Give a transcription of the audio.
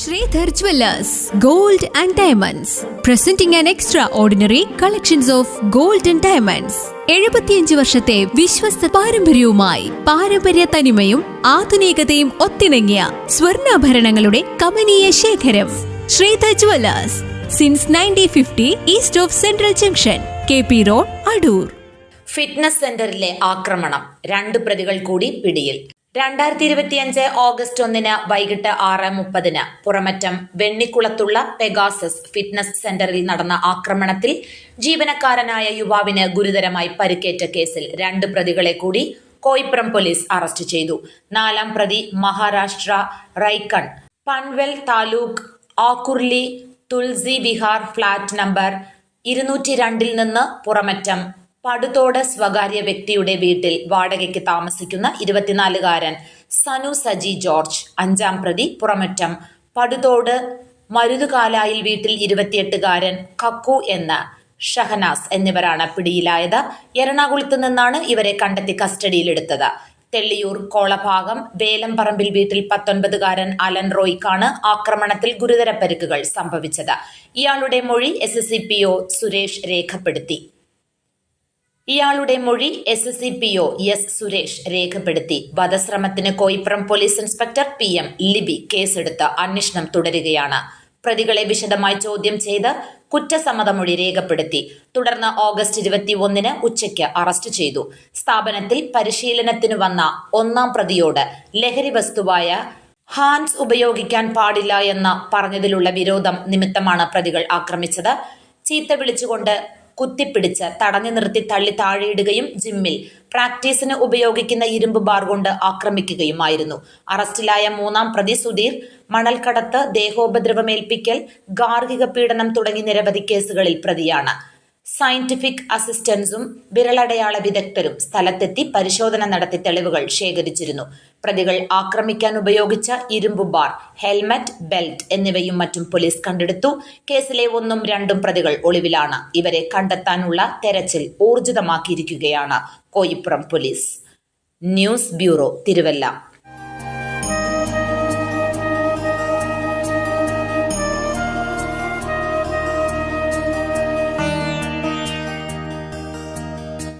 Sridhar gold and diamonds. Presenting and extraordinary collections of gold and diamonds എഴുപത്തിയഞ്ച് വർഷത്തെ വിശ്വസ്ത പാരമ്പര്യവുമായി പാരമ്പര്യ തനിമയും ആധുനികതയും ഒത്തിണങ്ങിയ സ്വർണാഭരണങ്ങളുടെ കമനീയ ശേഖരം. Sridhar jewellers since nineteen fifty east of central junction K P road Adoor fitness സെന്ററിലെ ആക്രമണം. രണ്ട് പ്രതികൾ കൂടി പിടിയിൽ. രണ്ടായിരത്തി ഇരുപത്തിയഞ്ച് ഓഗസ്റ്റ് ഒന്നിന് വൈകിട്ട് ആറ് മുപ്പതിന് പുറമറ്റം വെണ്ണിക്കുളത്തുള്ള പെഗാസസ് ഫിറ്റ്നസ് സെന്ററിൽ നടന്ന ആക്രമണത്തിൽ ജീവനക്കാരനായ യുവാവിന് ഗുരുതരമായി പരിക്കേറ്റ കേസിൽ രണ്ട് പ്രതികളെ കൂടി കോയിപ്പുറം പോലീസ് അറസ്റ്റ് ചെയ്തു. നാലാം പ്രതി മഹാരാഷ്ട്ര റൈക്കൺ പൺവെൽ താലൂക്ക് ആക്കുർലി തുൾസി വിഹാർ ഫ്ളാറ്റ് നമ്പർ ഇരുന്നൂറ്റി രണ്ടിൽ നിന്ന് പുറമറ്റം പടുതോട് സ്വകാര്യ വ്യക്തിയുടെ വീട്ടിൽ വാടകയ്ക്ക് താമസിക്കുന്ന ഇരുപത്തിനാലുകാരൻ സനു സജി ജോർജ് അഞ്ചാം പ്രതി പുറമറ്റം പടുതോട് മരുതുകാലായിൽ വീട്ടിൽ ഇരുപത്തിയെട്ടുകാരൻ കക്കു എന്ന ഷഹനാസ് എന്നിവരാണ് പിടിയിലായത്. എറണാകുളത്ത് നിന്നാണ് ഇവരെ കണ്ടെത്തി കസ്റ്റഡിയിലെടുത്തത്. തെള്ളിയൂർ കോളഭാഗം വേലംപറമ്പിൽ വീട്ടിൽ പത്തൊൻപതുകാരൻ അലൻ റോയ്ക്കാണ് ആക്രമണത്തിൽ ഗുരുതര പരിക്കുകൾ സംഭവിച്ചത്. ഇയാളുടെ മൊഴി എസ് സുരേഷ് രേഖപ്പെടുത്തി. ഇയാളുടെ മൊഴി S S C P O S Suresh രേഖപ്പെടുത്തി. വധശ്രമത്തിന് Koipuram police inspector P M Libi കേസെടുത്ത് അന്വേഷണം തുടരുകയാണ്. പ്രതികളെ വിശദമായി ചോദ്യം ചെയ്ത് കുറ്റസമ്മതമൊഴി രേഖപ്പെടുത്തി. തുടർന്ന് ഓഗസ്റ്റ് ഇരുപത്തി ഒന്നിന് ഉച്ചയ്ക്ക് അറസ്റ്റ് ചെയ്തു. സ്ഥാപനത്തിൽ പരിശീലനത്തിന് വന്ന ഒന്നാം പ്രതിയോട് ലഹരി വസ്തുവായ ഹാൻസ് ഉപയോഗിക്കാൻ പാടില്ല എന്ന് പറഞ്ഞതിലുള്ള വിരോധം നിമിത്തമാണ് പ്രതികൾ ആക്രമിച്ചത്. ചീത്ത വിളിച്ചുകൊണ്ട് കുത്തിപ്പിടിച്ച് തടഞ്ഞു നിർത്തി തള്ളി താഴെയിടുകയും ജിമ്മിൽ പ്രാക്ടീസിന് ഉപയോഗിക്കുന്ന ഇരുമ്പ് ബാർ കൊണ്ട് ആക്രമിക്കുകയുമായിരുന്നു. അറസ്റ്റിലായ മൂന്നാം പ്രതി സുധീർ മണൽക്കടത്ത് ദേഹോപദ്രവമേൽപ്പിക്കൽ ഗാർഹിക പീഡനം തുടങ്ങി നിരവധി കേസുകളിൽ പ്രതിയാണ്. സയന്റിഫിക് അസിസ്റ്റൻസും വിരലടയാള വിദഗ്ധരും സ്ഥലത്തെത്തി പരിശോധന നടത്തി തെളിവുകൾ ശേഖരിച്ചിരുന്നു. പ്രതികൾ ആക്രമിക്കാൻ ഉപയോഗിച്ച ഇരുമ്പ് ബാർ ഹെൽമറ്റ് ബെൽറ്റ് എന്നിവയും മറ്റും പോലീസ് കണ്ടെടുത്തു. കേസിലെ ഒന്നും രണ്ടും പ്രതികൾ ഒളിവിലാണ്. ഇവരെ കണ്ടെത്താനുള്ള തെരച്ചിൽ ഊർജിതമാക്കിയിരിക്കുകയാണ്. Koipuram police. News bureau Thiruvalla.